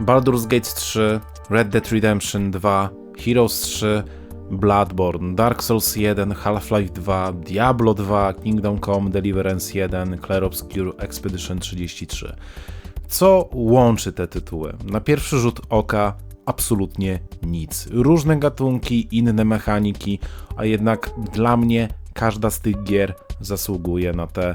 Baldur's Gate 3, Red Dead Redemption 2, Heroes 3, Bloodborne, Dark Souls 1, Half-Life 2, Diablo 2, Kingdom Come, Deliverance 1, Clair Obscur Expedition 33. Co łączy te tytuły? Na pierwszy rzut oka absolutnie nic. Różne gatunki, inne mechaniki, a jednak dla mnie każda z tych gier zasługuje na tę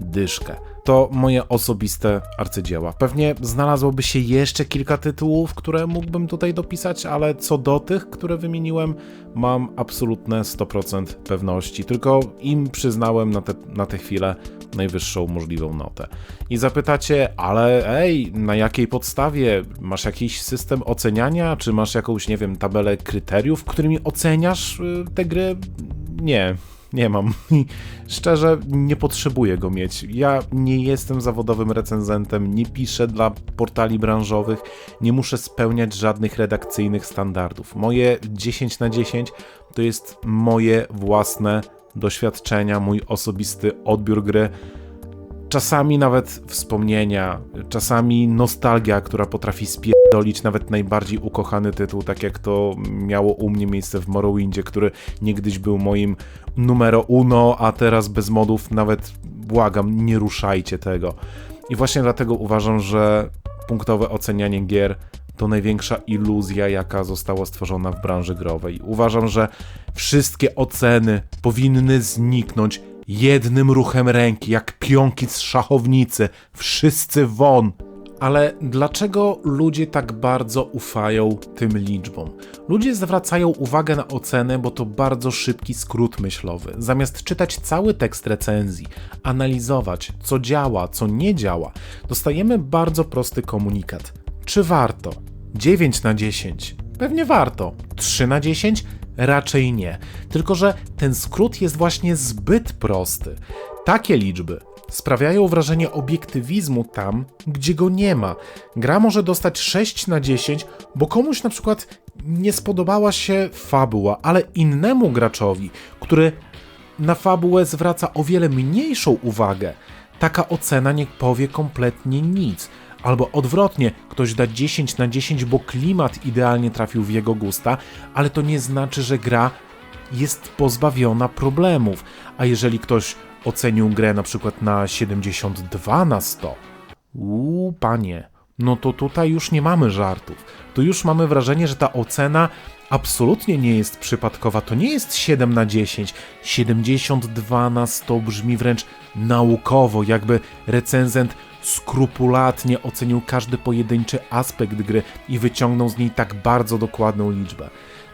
dyszkę. To moje osobiste arcydzieła. Pewnie znalazłoby się jeszcze kilka tytułów, które mógłbym tutaj dopisać, ale co do tych, które wymieniłem, mam absolutne 100% pewności. Tylko im przyznałem na, te, na tę chwilę najwyższą możliwą notę. I zapytacie, ale ej, na jakiej podstawie? Masz jakiś system oceniania? Czy masz jakąś, nie wiem, tabelę kryteriów, którymi oceniasz y, te gry? Nie, nie mam. Szczerze, nie potrzebuję go mieć. Ja nie jestem zawodowym recenzentem, nie piszę dla portali branżowych, nie muszę spełniać żadnych redakcyjnych standardów. Moje 10 na 10 to jest moje własne doświadczenia, mój osobisty odbiór gry. Czasami nawet wspomnienia, czasami nostalgia, która potrafi spierdolić nawet najbardziej ukochany tytuł, tak jak to miało u mnie miejsce w Morrowindzie, który niegdyś był moim numero uno, a teraz bez modów nawet błagam, nie ruszajcie tego. I właśnie dlatego uważam, że punktowe ocenianie gier to największa iluzja, jaka została stworzona w branży growej. Uważam, że wszystkie oceny powinny zniknąć jednym ruchem ręki, jak pionki z szachownicy. Wszyscy won! Ale dlaczego ludzie tak bardzo ufają tym liczbom? Ludzie zwracają uwagę na ocenę, bo to bardzo szybki skrót myślowy. Zamiast czytać cały tekst recenzji, analizować, co działa, co nie działa, dostajemy bardzo prosty komunikat. Czy warto? 9 na 10. Pewnie warto. 3 na 10? Raczej nie. Tylko, że ten skrót jest właśnie zbyt prosty. Takie liczby sprawiają wrażenie obiektywizmu tam, gdzie go nie ma. Gra może dostać 6 na 10, bo komuś na przykład nie spodobała się fabuła, ale innemu graczowi, który na fabułę zwraca o wiele mniejszą uwagę, taka ocena nie powie kompletnie nic. Albo odwrotnie, ktoś da 10 na 10, bo klimat idealnie trafił w jego gusta, ale to nie znaczy, że gra jest pozbawiona problemów. A jeżeli ktoś ocenił grę na przykład na 72 na 100, uuu, panie, no to tutaj już nie mamy żartów. Tu już mamy wrażenie, że ta ocena absolutnie nie jest przypadkowa. To nie jest 7 na 10. 72 na 100 brzmi wręcz naukowo, jakby recenzent skrupulatnie ocenił każdy pojedynczy aspekt gry i wyciągnął z niej tak bardzo dokładną liczbę.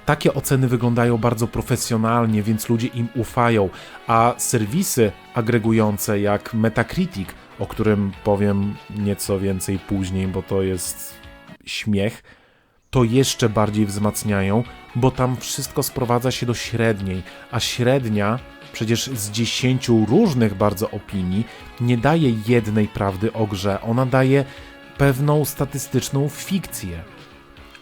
Takie oceny wyglądają bardzo profesjonalnie, więc ludzie im ufają, a serwisy agregujące jak Metacritic, o którym powiem nieco więcej później, bo to jest śmiech, to jeszcze bardziej wzmacniają, bo tam wszystko sprowadza się do średniej, a średnia przecież z dziesięciu różnych bardzo opinii nie daje jednej prawdy o grze, ona daje pewną statystyczną fikcję.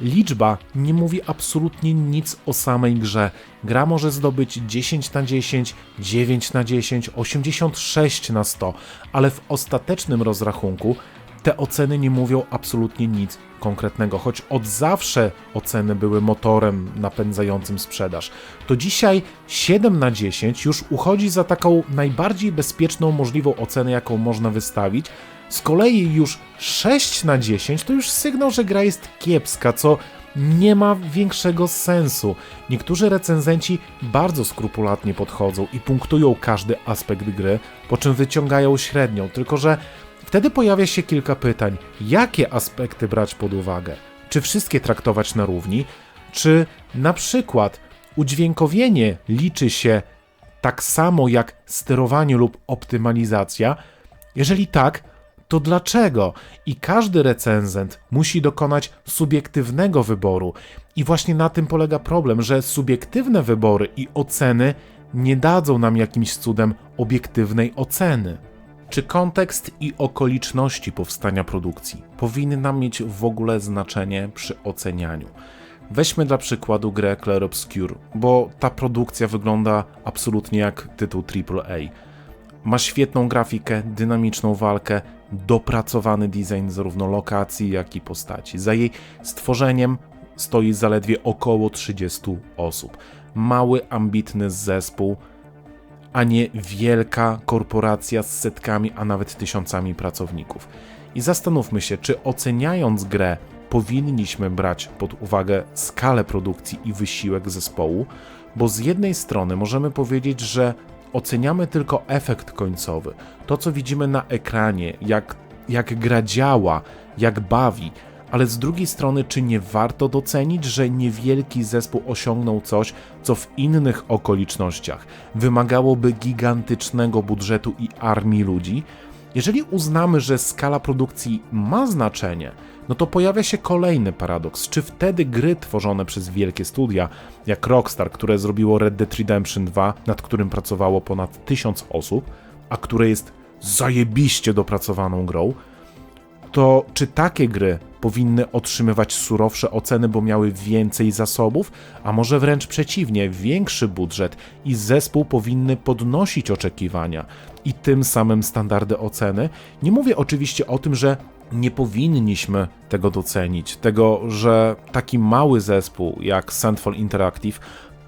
Liczba nie mówi absolutnie nic o samej grze. Gra może zdobyć 10 na 10, 9 na 10, 86 na 100, ale w ostatecznym rozrachunku te oceny nie mówią absolutnie nic konkretnego, choć od zawsze oceny były motorem napędzającym sprzedaż. To dzisiaj 7 na 10 już uchodzi za taką najbardziej bezpieczną możliwą ocenę, jaką można wystawić. Z kolei już 6 na 10 to już sygnał, że gra jest kiepska, co nie ma większego sensu. Niektórzy recenzenci bardzo skrupulatnie podchodzą i punktują każdy aspekt gry, po czym wyciągają średnią, tylko że Wtedy pojawia się kilka pytań: jakie aspekty brać pod uwagę? Czy wszystkie traktować na równi? Czy na przykład udźwiękowienie liczy się tak samo jak sterowanie lub optymalizacja? Jeżeli tak, to dlaczego? I każdy recenzent musi dokonać subiektywnego wyboru. I właśnie na tym polega problem, że subiektywne wybory i oceny nie dadzą nam jakimś cudem obiektywnej oceny. Czy kontekst i okoliczności powstania produkcji powinny nam mieć w ogóle znaczenie przy ocenianiu? Weźmy dla przykładu grę Clair Obscur, bo ta produkcja wygląda absolutnie jak tytuł AAA. Ma świetną grafikę, dynamiczną walkę, dopracowany design zarówno lokacji, jak i postaci. Za jej stworzeniem stoi zaledwie około 30 osób. Mały, ambitny zespół, a nie wielka korporacja z setkami, a nawet tysiącami pracowników. I zastanówmy się, czy oceniając grę, powinniśmy brać pod uwagę skalę produkcji i wysiłek zespołu, bo z jednej strony możemy powiedzieć, że oceniamy tylko efekt końcowy, to co widzimy na ekranie, jak, jak gra działa, jak bawi, ale z drugiej strony, czy nie warto docenić, że niewielki zespół osiągnął coś, co w innych okolicznościach wymagałoby gigantycznego budżetu i armii ludzi? Jeżeli uznamy, że skala produkcji ma znaczenie, no to pojawia się kolejny paradoks. Czy wtedy gry tworzone przez wielkie studia, jak Rockstar, które zrobiło Red Dead Redemption 2, nad którym pracowało ponad tysiąc osób, a które jest zajebiście dopracowaną grą, to czy takie gry powinny otrzymywać surowsze oceny, bo miały więcej zasobów, a może wręcz przeciwnie, większy budżet i zespół powinny podnosić oczekiwania i tym samym standardy oceny? Nie mówię oczywiście o tym, że nie powinniśmy tego docenić, tego, że taki mały zespół jak Sandfall Interactive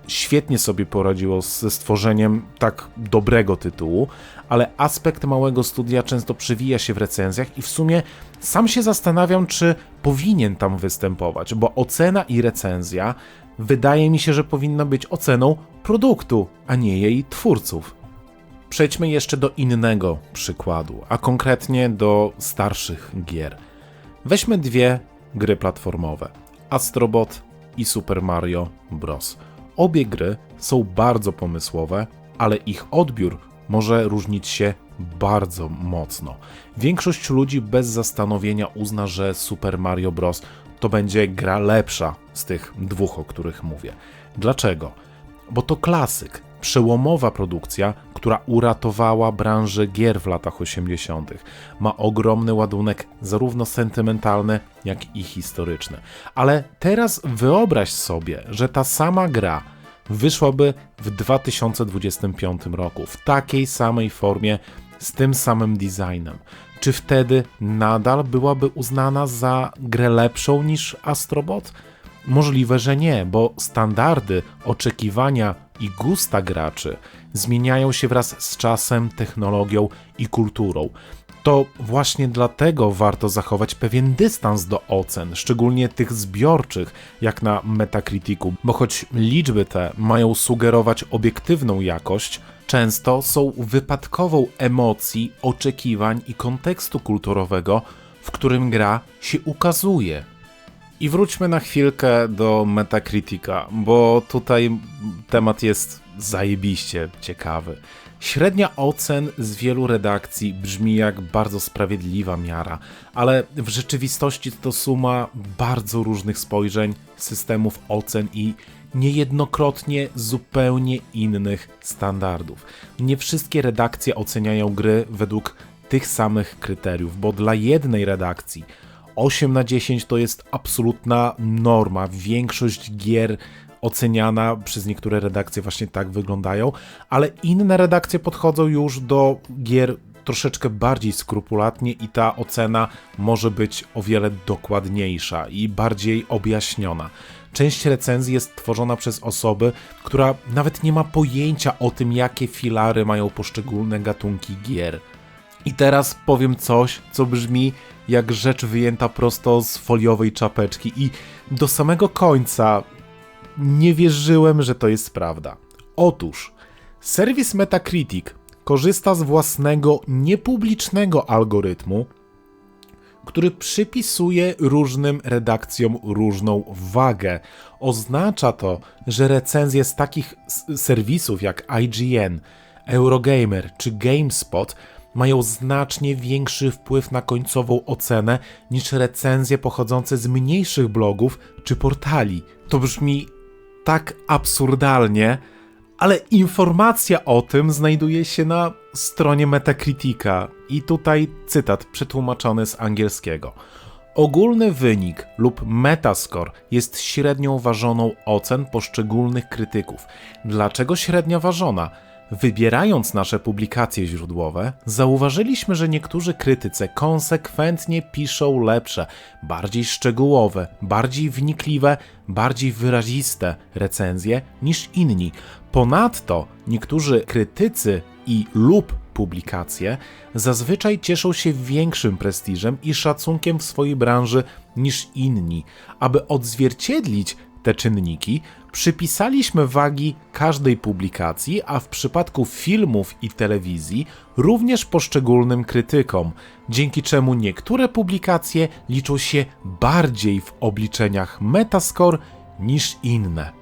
świetnie sobie poradziło ze stworzeniem tak dobrego tytułu, ale aspekt małego studia często przewija się w recenzjach i w sumie sam się zastanawiam, czy powinien tam występować, bo ocena i recenzja wydaje mi się, że powinna być oceną produktu, a nie jej twórców. Przejdźmy jeszcze do innego przykładu, a konkretnie do starszych gier. Weźmy dwie gry platformowe: Astrobot i Super Mario Bros. Obie gry są bardzo pomysłowe, ale ich odbiór może różnić się bardzo mocno. Większość ludzi bez zastanowienia uzna, że Super Mario Bros. to będzie gra lepsza z tych dwóch, o których mówię. Dlaczego? Bo to klasyk, przełomowa produkcja, która uratowała branżę gier w latach 80. Ma ogromny ładunek, zarówno sentymentalny, jak i historyczny. Ale teraz wyobraź sobie, że ta sama gra wyszłaby w 2025 roku w takiej samej formie, z tym samym designem. Czy wtedy nadal byłaby uznana za grę lepszą niż Astrobot? Możliwe, że nie, bo standardy, oczekiwania i gusta graczy zmieniają się wraz z czasem, technologią i kulturą. To właśnie dlatego warto zachować pewien dystans do ocen, szczególnie tych zbiorczych, jak na Metacriticu, bo choć liczby te mają sugerować obiektywną jakość, często są wypadkową emocji, oczekiwań i kontekstu kulturowego, w którym gra się ukazuje. I wróćmy na chwilkę do Metacritica, bo tutaj temat jest zajebiście ciekawy. Średnia ocen z wielu redakcji brzmi jak bardzo sprawiedliwa miara, ale w rzeczywistości to suma bardzo różnych spojrzeń, systemów ocen i niejednokrotnie zupełnie innych standardów. Nie wszystkie redakcje oceniają gry według tych samych kryteriów, bo dla jednej redakcji 8 na 10 to jest absolutna norma. Większość gier oceniana przez niektóre redakcje właśnie tak wyglądają, ale inne redakcje podchodzą już do gier troszeczkę bardziej skrupulatnie i ta ocena może być o wiele dokładniejsza i bardziej objaśniona. Część recenzji jest tworzona przez osoby, która nawet nie ma pojęcia o tym, jakie filary mają poszczególne gatunki gier. I teraz powiem coś, co brzmi jak rzecz wyjęta prosto z foliowej czapeczki, i do samego końca nie wierzyłem, że to jest prawda. Otóż, serwis Metacritic korzysta z własnego niepublicznego algorytmu, który przypisuje różnym redakcjom różną wagę. Oznacza to, że recenzje z takich serwisów jak IGN, Eurogamer czy GameSpot mają znacznie większy wpływ na końcową ocenę niż recenzje pochodzące z mniejszych blogów czy portali. To brzmi tak absurdalnie, ale informacja o tym znajduje się na stronie Metacritica i tutaj cytat przetłumaczony z angielskiego. Ogólny wynik lub metascore jest średnią ważoną ocen poszczególnych krytyków. Dlaczego średnia ważona? Wybierając nasze publikacje źródłowe, zauważyliśmy, że niektórzy krytycy konsekwentnie piszą lepsze, bardziej szczegółowe, bardziej wnikliwe, bardziej wyraziste recenzje niż inni. Ponadto niektórzy krytycy i lub publikacje zazwyczaj cieszą się większym prestiżem i szacunkiem w swojej branży niż inni. Aby odzwierciedlić te czynniki, przypisaliśmy wagi każdej publikacji, a w przypadku filmów i telewizji również poszczególnym krytykom, dzięki czemu niektóre publikacje liczą się bardziej w obliczeniach Metascore niż inne.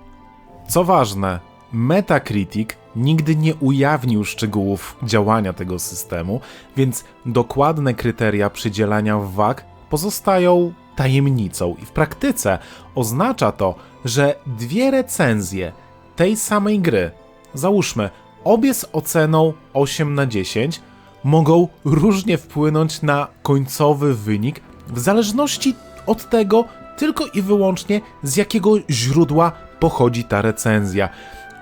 Co ważne, Metacritic nigdy nie ujawnił szczegółów działania tego systemu, więc dokładne kryteria przydzielania wag pozostają tajemnicą. I w praktyce oznacza to, że dwie recenzje tej samej gry, załóżmy obie z oceną 8 na 10, mogą różnie wpłynąć na końcowy wynik w zależności od tego tylko i wyłącznie z jakiego źródła pochodzi ta recenzja.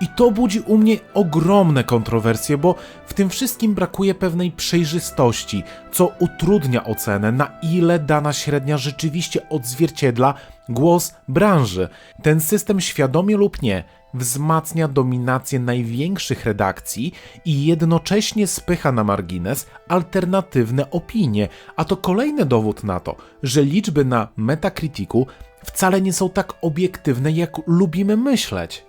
I to budzi u mnie ogromne kontrowersje, bo w tym wszystkim brakuje pewnej przejrzystości, co utrudnia ocenę, na ile dana średnia rzeczywiście odzwierciedla głos branży. Ten system świadomie lub nie wzmacnia dominację największych redakcji i jednocześnie spycha na margines alternatywne opinie, a to kolejny dowód na to, że liczby na Metacriticu wcale nie są tak obiektywne, jak lubimy myśleć.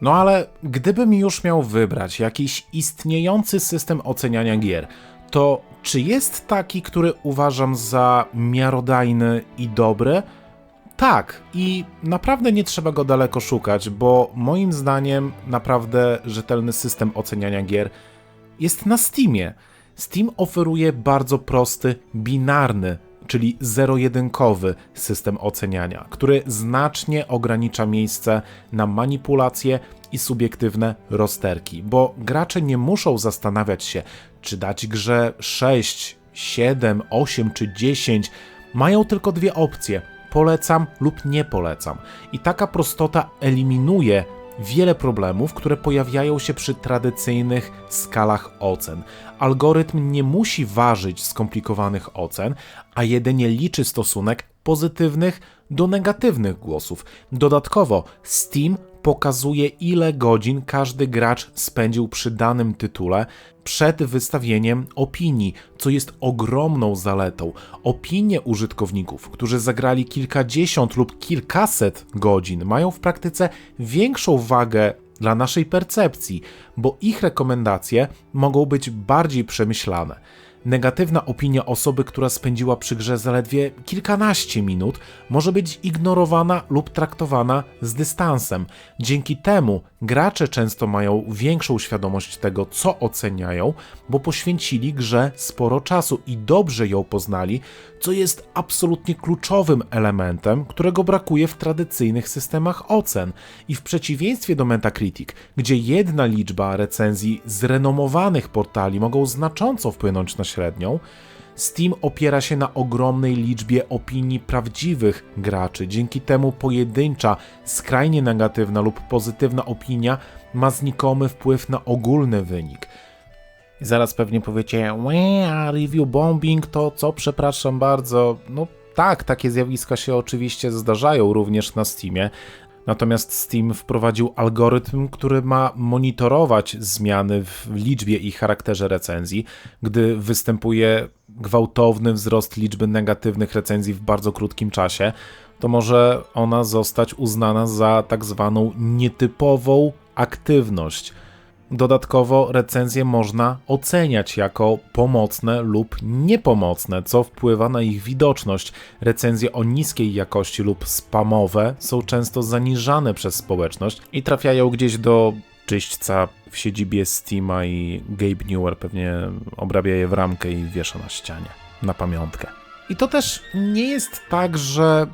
No ale gdybym już miał wybrać jakiś istniejący system oceniania gier, to czy jest taki, który uważam za miarodajny i dobry? Tak, i naprawdę nie trzeba go daleko szukać, bo moim zdaniem naprawdę rzetelny system oceniania gier jest na Steamie. Steam oferuje bardzo prosty, binarny czyli zero-jedynkowy system oceniania, który znacznie ogranicza miejsce na manipulacje i subiektywne rozterki, bo gracze nie muszą zastanawiać się, czy dać grze 6, 7, 8 czy 10. Mają tylko dwie opcje: polecam lub nie polecam. I taka prostota eliminuje wiele problemów, które pojawiają się przy tradycyjnych skalach ocen. Algorytm nie musi ważyć skomplikowanych ocen, a jedynie liczy stosunek pozytywnych do negatywnych głosów. Dodatkowo Steam pokazuje, ile godzin każdy gracz spędził przy danym tytule przed wystawieniem opinii, co jest ogromną zaletą. Opinie użytkowników, którzy zagrali kilkadziesiąt lub kilkaset godzin, mają w praktyce większą wagę dla naszej percepcji, bo ich rekomendacje mogą być bardziej przemyślane. Negatywna opinia osoby, która spędziła przy grze zaledwie kilkanaście minut, może być ignorowana lub traktowana z dystansem. Dzięki temu gracze często mają większą świadomość tego, co oceniają, bo poświęcili grze sporo czasu i dobrze ją poznali, co jest absolutnie kluczowym elementem, którego brakuje w tradycyjnych systemach ocen. I w przeciwieństwie do Metacritic, gdzie jedna liczba recenzji z renomowanych portali mogą znacząco wpłynąć na średnią, Steam opiera się na ogromnej liczbie opinii prawdziwych graczy. Dzięki temu pojedyncza, skrajnie negatywna lub pozytywna opinia ma znikomy wpływ na ogólny wynik. Zaraz pewnie powiecie, a review bombing to co, przepraszam bardzo. No tak, takie zjawiska się oczywiście zdarzają również na Steamie. Natomiast Steam wprowadził algorytm, który ma monitorować zmiany w liczbie i charakterze recenzji. Gdy występuje gwałtowny wzrost liczby negatywnych recenzji w bardzo krótkim czasie, to może ona zostać uznana za tak zwaną nietypową aktywność. Dodatkowo recenzje można oceniać jako pomocne lub niepomocne, co wpływa na ich widoczność. Recenzje o niskiej jakości lub spamowe są często zaniżane przez społeczność i trafiają gdzieś do czyśćca w siedzibie Steama i Gabe Newer pewnie obrabia je w ramkę i wiesza na ścianie, na pamiątkę. I to też nie jest tak, że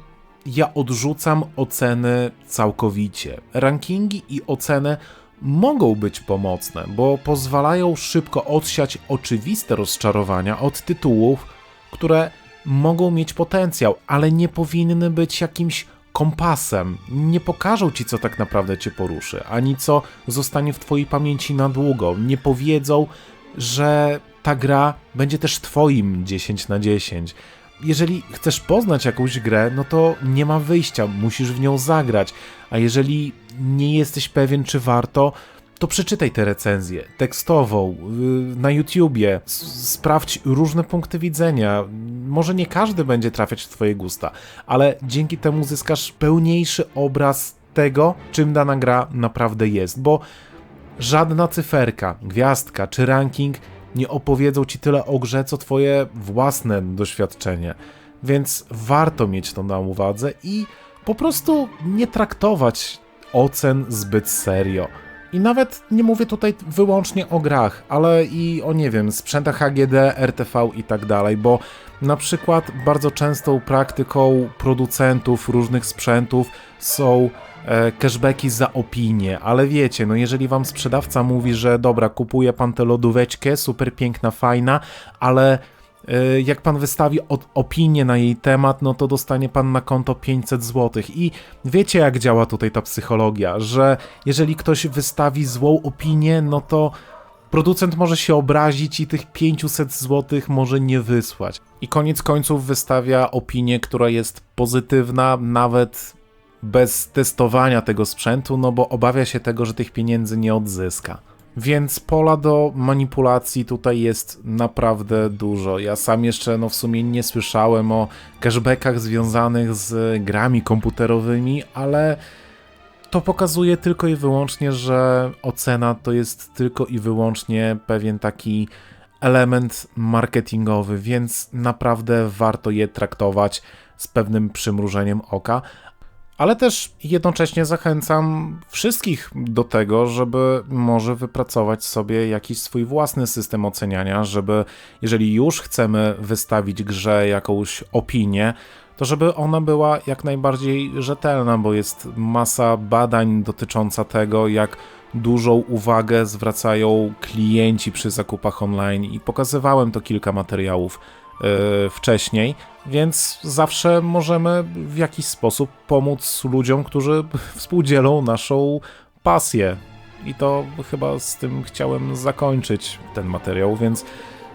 ja odrzucam oceny całkowicie. Rankingi i oceny mogą być pomocne, bo pozwalają szybko odsiać oczywiste rozczarowania od tytułów, które mogą mieć potencjał, ale nie powinny być jakimś kompasem. Nie pokażą ci, co tak naprawdę cię poruszy, ani co zostanie w twojej pamięci na długo. Nie powiedzą, że ta gra będzie też twoim 10 na 10. Jeżeli chcesz poznać jakąś grę, no to nie ma wyjścia, musisz w nią zagrać. A jeżeli nie jesteś pewien, czy warto, to przeczytaj tę recenzję tekstową yy, na YouTubie, sprawdź różne punkty widzenia. Może nie każdy będzie trafiać w Twoje gusta, ale dzięki temu zyskasz pełniejszy obraz tego, czym dana gra naprawdę jest, bo żadna cyferka, gwiazdka czy ranking nie opowiedzą Ci tyle o grze, co Twoje własne doświadczenie. Więc warto mieć to na uwadze i po prostu nie traktować ocen zbyt serio. I nawet nie mówię tutaj wyłącznie o grach, ale i o, nie wiem, sprzętach AGD, RTV i tak dalej, bo na przykład bardzo częstą praktyką producentów różnych sprzętów są e, cashbacki za opinię, ale wiecie, no jeżeli wam sprzedawca mówi, że dobra, kupuje pan tę lodóweczkę, super piękna, fajna, ale e, jak pan wystawi opinię na jej temat, no to dostanie pan na konto 500 zł. I wiecie, jak działa tutaj ta psychologia, że jeżeli ktoś wystawi złą opinię, no to producent może się obrazić i tych 500 zł może nie wysłać. I koniec końców wystawia opinię, która jest pozytywna, nawet bez testowania tego sprzętu, no bo obawia się tego, że tych pieniędzy nie odzyska. Więc pola do manipulacji tutaj jest naprawdę dużo. Ja sam jeszcze no w sumie nie słyszałem o cashbackach związanych z grami komputerowymi, ale to pokazuje tylko i wyłącznie, że ocena to jest tylko i wyłącznie pewien taki element marketingowy, więc naprawdę warto je traktować z pewnym przymrużeniem oka. Ale też jednocześnie zachęcam wszystkich do tego, żeby może wypracować sobie jakiś swój własny system oceniania, żeby jeżeli już chcemy wystawić grze jakąś opinię, to żeby ona była jak najbardziej rzetelna, bo jest masa badań dotycząca tego, jak dużą uwagę zwracają klienci przy zakupach online i pokazywałem to kilka materiałów yy, wcześniej, więc zawsze możemy w jakiś sposób pomóc ludziom, którzy współdzielą naszą pasję. I to chyba z tym chciałem zakończyć ten materiał, więc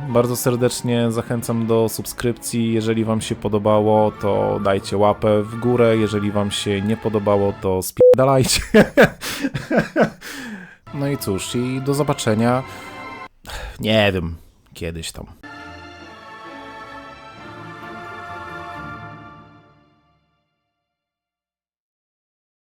bardzo serdecznie zachęcam do subskrypcji. Jeżeli Wam się podobało, to dajcie łapę w górę. Jeżeli Wam się nie podobało, to spierdalajcie. No i cóż, i do zobaczenia. Nie wiem, kiedyś tam.